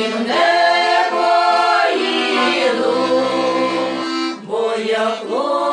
ним не поїду, бо я хлопець.